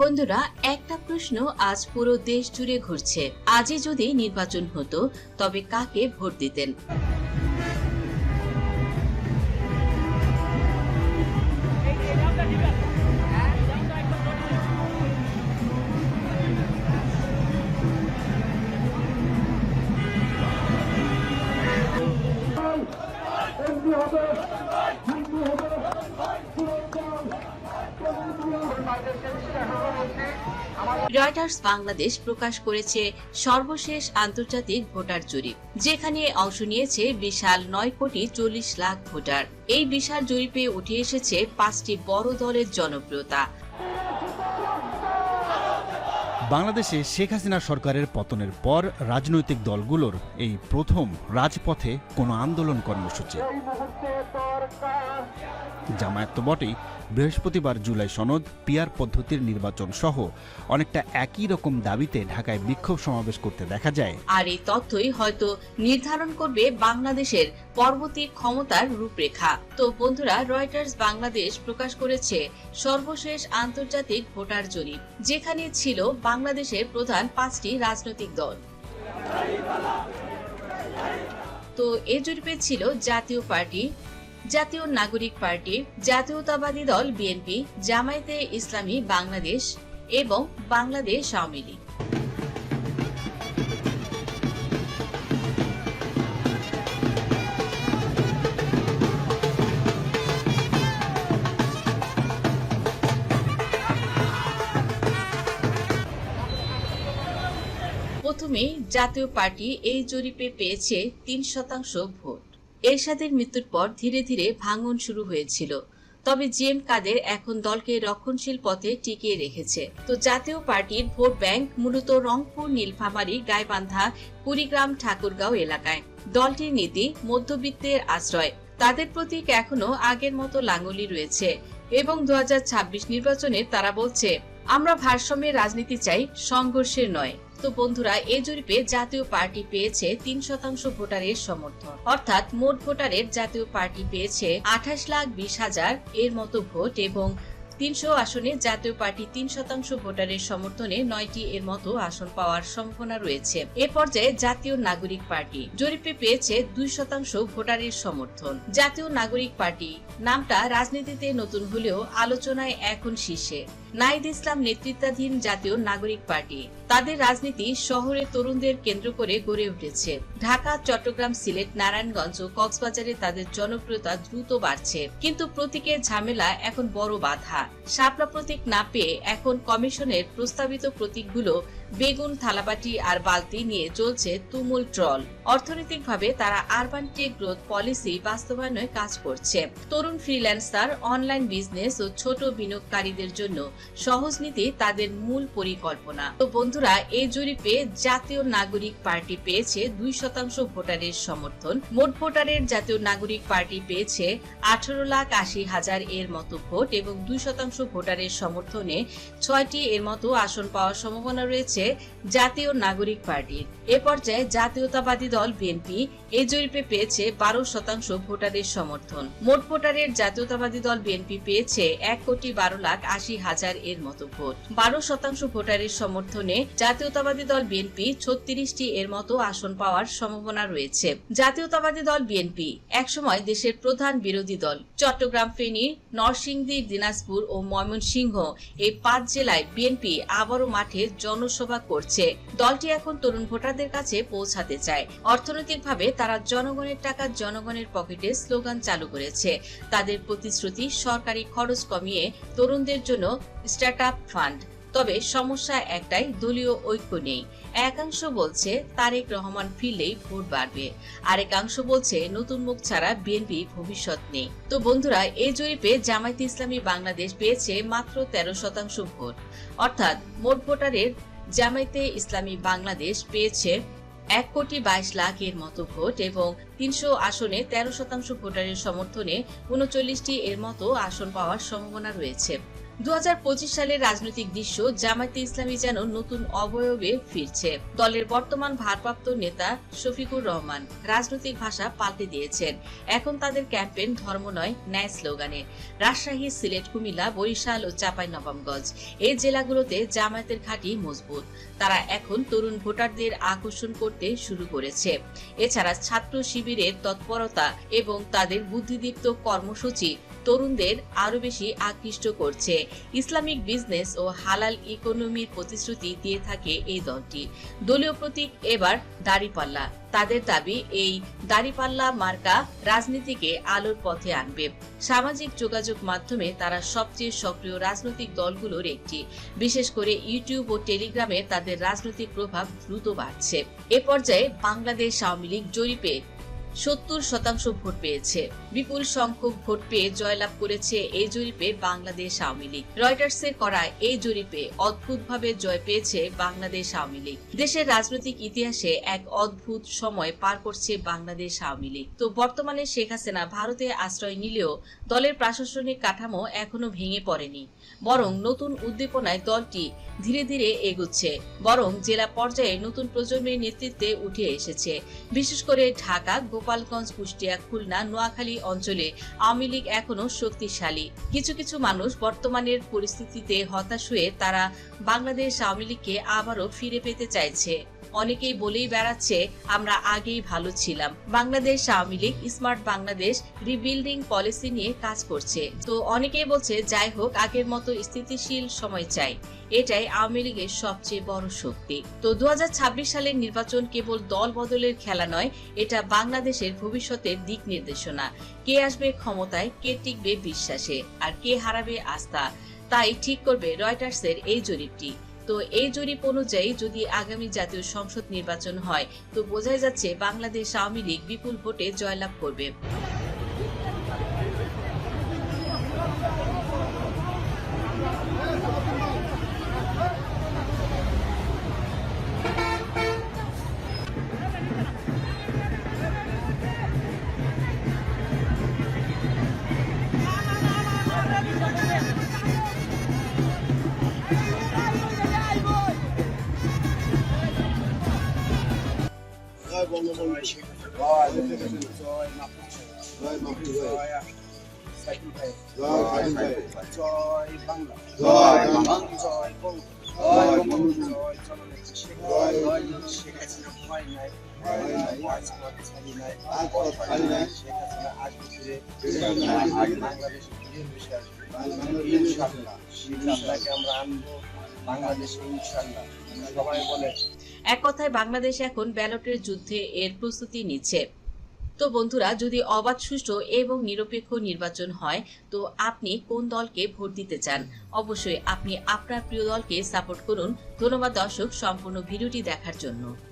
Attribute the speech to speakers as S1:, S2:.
S1: বন্ধুরা, একটা প্রশ্ন আজ পুরো দেশ জুড়ে ঘুরছে। আজই যদি নির্বাচন হতো, তবে কাকে ভোট দিতেন? রয়টার্স বাংলাদেশ প্রকাশ করেছে সর্বশেষ আন্তর্জাতিক ভোটার জরিপ, যেখানে অংশ নিয়েছে বিশাল নয় কোটি চল্লিশ লাখ ভোটার। এই বিশাল জরিপে উঠে এসেছে পাঁচটি বড় দলের জনপ্রিয়তা।
S2: বাংলাদেশে শেখ হাসিনা সরকারের পতনের পর রাজনৈতিক দলগুলোর এই প্রথম রাজপথে কোনো আন্দোলন কর্মসূচি। জামায়াত তো বটেই। বৃহস্পতিবার জুলাই সনদ পিয়ার পদ্ধতির নির্বাচন সহ অনেকটা একই রকম দাবিতে ঢাকায় বিক্ষোভ সমাবেশ করতে দেখা যায়।
S1: আর এই তথ্যই হয়তো নির্ধারণ করবে বাংলাদেশের পরবর্তী ক্ষমতার রূপরেখা। তো বন্ধুরা, রয়টার্স বাংলাদেশ প্রকাশ করেছে সর্বশেষ আন্তর্জাতিক ভোটার জরিপ, যেখানে ছিল বাংলাদেশের প্রধান পাঁচটি রাজনৈতিক দল। তো এর জরিপে ছিল জাতীয় পার্টি, জাতীয় নাগরিক পার্টি, জাতীয়তাবাদী দল বিএনপি, জামায়াতে ইসলামী বাংলাদেশ এবং বাংলাদেশ আওয়ামী লীগ। প্রথমে জাতীয় পার্টি এই জরিপে পেয়েছে তিন শতাংশ ভোট। এরশাদের মৃত্যুর পর ধীরে ধীরে ভাঙন শুরু হয়েছিল। তবে জিএম কাদের এখন দলকে রক্ষণশীল পথে টিকিয়ে রেখেছে। তো জাতীয় পার্টির ভোট ব্যাংক মূলত রংপুর, নীলফামারী, গাইবান্ধা, কুড়িগ্রাম, ঠাকুরগাঁও এলাকায়। দলটির নীতি মধ্যবিত্তের আশ্রয়। তাদের প্রতীক এখনও আগের মতো লাঙ্গলি রয়েছে এবং দু হাজার ছাব্বিশ নির্বাচনে তারা বলছে, আমরা ভারসাম্যের রাজনীতি চাই, সংঘর্ষের নয়। তো বন্ধুরা এই জরিপে জাতীয় পার্টি পেয়েছে তিন শতাংশ ভোটারের সমর্থন। অর্থাৎ মোট ভোটারের জাতীয় পার্টি পেয়েছে আঠাশ লাখ বিশ হাজার এর মতো ভোট এবং তিনশো আসনে জাতীয় পার্টি তিন শতাংশ ভোটারের সমর্থনে নয়টি এর মতো আসন পাওয়ার সম্ভাবনা রয়েছে। এ পর্যায়ে জাতীয় নাগরিক পার্টি জরিপে পেয়েছে দুই শতাংশ ভোটারের সমর্থন। জাতীয় নাগরিক পার্টি নামটা রাজনীতিতে নতুন হলেও আলোচনায় এখন শীর্ষে। নাইদ ইসলাম নেতৃত্বাধীন জাতীয় নাগরিক পার্টি। তাদের রাজনীতি শহরের তরুণদের কেন্দ্র করে গড়ে উঠেছে। ঢাকা, চট্টগ্রাম, সিলেট, নারায়ণগঞ্জ ও কক্সবাজারে তাদের জনপ্রিয়তা দ্রুত বাড়ছে। কিন্তু প্রতীকের ঝামেলা এখন বড় বাধা। শাপলা প্রতীক না পেয়ে এখন কমিশনের প্রস্তাবিত প্রতীকগুলো বেগুন, থালাবাটি আর বালতি নিয়ে চলছে তুমুল ট্রল। অর্থনৈতিকভাবে তারা আরবান টেক গ্রোথ পলিসি বাস্তবায়নে কাজ করছে। তরুণ ফ্রিল্যান্সার, অনলাইন বিজনেস ও ছোট বিনিয়োগকারীদের জন্য সহজ নীতি তাদের মূল পরিকল্পনা। তো বন্ধুরা, এই জরিপে জাতীয় নাগরিক পার্টি পেয়েছে দুই শতাংশ ভোটারের সমর্থন। মোট ভোটারের জাতীয় নাগরিক পার্টি পেয়েছে আঠারো লাখ আশি হাজার এর মতো ভোট এবং দুই শতাংশ ভোটারের সমর্থনে ছয়টি এর মতো আসন পাওয়ার সম্ভাবনা রয়েছে জাতীয় নাগরিক পার্টির। এ পর্যায়ে জাতীয়তাবাদী দল বিএনপি এই জরিপে পেয়েছে বারো শতাংশ ভোটারের সমর্থন। মোট ভোটারের জাতীয়তাবাদী দল বিএনপি পেয়েছে এক কোটি বারো লাখ আশি হাজার এর মতো ভোট। বারো শতাংশ ভোটারের সমর্থনে জাতীয়তাবাদী দল বিএনপি ছত্রিশটি এর মতো আসন পাওয়ার সম্ভাবনা রয়েছে। জাতীয়তাবাদী দল বিএনপি একসময় দেশের প্রধান বিরোধী দল। চট্টগ্রাম, ফেনী, নরসিংদী, দিনাজপুর ও ময়মনসিংহ এই পাঁচ জেলায় বিএনপি আবারও মাঠে জনসভা করছে। দলটি এখন তরুণ ভোটারদের কাছে পৌঁছাতে চায়। অর্থনৈতিকভাবে তারা জনগণের টাকা জনগণের পকেটে স্লোগান চালু করেছে। তাদের প্রতিশ্রুতি সরকারি খরচ কমিয়ে তরুণদের জন্য স্টার্ট আপ ফান্ড। তবে সমস্যা একটাই, দলীয় ঐক্য নেই। একাংশ বলছে তারেক রহমান ফিরলেই ভোট বাড়বে। আরেকাংশ বলছে নতুন মুখ ছাড়া বিএনপি ভবিষ্যৎ নেই। তো বন্ধুরা, এই জরিপে জামায়াতে ইসলামী বাংলাদেশ পেয়েছে মাত্র তেরো শতাংশ ভোট। অর্থাৎ মোট ভোটারের জামায়াতে ইসলামী বাংলাদেশ পেয়েছে এক কোটি বাইশ লাখ এর মতো ভোট এবং তিনশো আসনে তেরো শতাংশ ভোটারের সমর্থনে উনচল্লিশটি এর মতো আসন পাওয়ার সম্ভাবনা রয়েছে। দু হাজার পঁচিশ সালের রাজনৈতিক দৃশ্য জামায়াতে ইসলামী যেন নতুন অবয়বে ফিরছে। দলের বর্তমান ভারপ্রাপ্ত নেতা শফিকুর রহমান রাজনৈতিক ভাষা পাল্টে দিয়েছেন। এখন তাদের ক্যাম্পেন ধর্ম নয়, ন্যায় স্লোগানে। রাজশাহী, সিলেট, কুমিল্লা, বরিশাল ও চাঁপাইনবাবগঞ্জ এই জেলাগুলোতে জামায়াতের ঘাঁটি মজবুত। তারা এখন তরুণ ভোটারদের আকর্ষণ করতে শুরু করেছে। এছাড়া ছাত্র শিবিরের তৎপরতা এবং তাদের বুদ্ধিদীপ্ত কর্মসূচি তরুণদের আরও বেশি আকৃষ্ট করছে। ইসলামিক বিজনেস ও হালাল ইকোনমির প্রতিশ্রুতি দিয়ে থাকে এই দলটি। দলীয় প্রতীক এবার দাড়িপাল্লা। তাদের দাবি, এই দাড়িপাল্লা মার্কা রাজনীতিকে আলোর পথে আনবে। সামাজিক যোগাযোগ মাধ্যমে তারা সবচেয়ে সক্রিয় রাজনৈতিক দলগুলোর একটি। বিশেষ করে ইউটিউব ও টেলিগ্রামে তাদের রাজনৈতিক প্রভাব দ্রুত বাড়ছে। এ পর্যায়ে বাংলাদেশ আওয়ামী লীগ জরিপে সত্তর শতাংশ ভোট পেয়েছে। বিপুল সংখ্যক ভোট পেয়ে জয়লাভ করেছে এই জরিপে বাংলাদেশ আওয়ামী লীগ। রয়টার্সের করা এই জরিপে অদ্ভুতভাবে জয় পেয়েছে বাংলাদেশ আওয়ামী লীগ। দেশের রাজনৈতিক ইতিহাসে এক অদ্ভুত সময় পার করছে বাংলাদেশ আওয়ামী লীগ। তো বর্তমানে শেখ হাসিনা ভারতে আশ্রয় নিলেও দলের প্রশাসনিক কাঠামো এখনও ভেঙে পড়েনি। বরং নতুন উদ্দীপনায় দলটি ধীরে ধীরে এগুচ্ছে। বরং জেলা পর্যায়ে নতুন প্রজন্মের নেতৃত্বে উঠে এসেছে। বিশেষ করে ঢাকা গোপালগঞ্জ, কুষ্টিয়া, খুলনা, নোয়াখালী অঞ্চলে আওয়ামী লীগ এখনও শক্তিশালী। কিছু কিছু মানুষ বর্তমানের পরিস্থিতিতে হতাশ হয়ে তারা বাংলাদেশ আওয়ামী লীগকে আবারও ফিরে পেতে চাইছে। অনেকেই বলেই বেড়াচ্ছে, আমরা আগেই ভালো ছিলাম। Bangladesh Awami League, smart Bangladesh, rebuilding policy নিয়ে কাজ করছে। তো অনেকেই বলছে, যাই হোক, আগের মতো স্থিতিশীল সময় চাই। এটাই আওয়ামী লীগের সবচেয়ে বড় শক্তি। তো দু হাজার ছাব্বিশ সালের নির্বাচন কেবল দল বদলের খেলা নয়, এটা বাংলাদেশের ভবিষ্যতের দিক নির্দেশনা। কে আসবে ক্ষমতায়, কে টিকবে বিশ্বাসে, আর কে হারাবে আস্থা, তাই ঠিক করবে রয়টার্সের এই জরিপটি। তো এই জরিপ অনুযায়ী যদি আগামী জাতীয় সংসদ নির্বাচন হয়, তো বোঝাই যাচ্ছে বাংলাদেশ আওয়ামী লীগ বিপুল ভোটে জয়লাভ করবে।
S3: বাংলাদেশে ইনশাআল্লাহ সবাই বলে
S1: এক কথায় বাংলাদেশ এখন ব্যালটের যুদ্ধে এর প্রস্তুতি নিচ্ছে। তো বন্ধুরা, যদি অবাধ, সুষ্ঠু এবং নিরপেক্ষ নির্বাচন হয়, তো আপনি কোন দলকে ভোট দিতে চান? অবশ্যই আপনি আপনার প্রিয় দলকে সাপোর্ট করুন। ধন্যবাদ দর্শক, সম্পূর্ণ ভিডিওটি দেখার জন্য।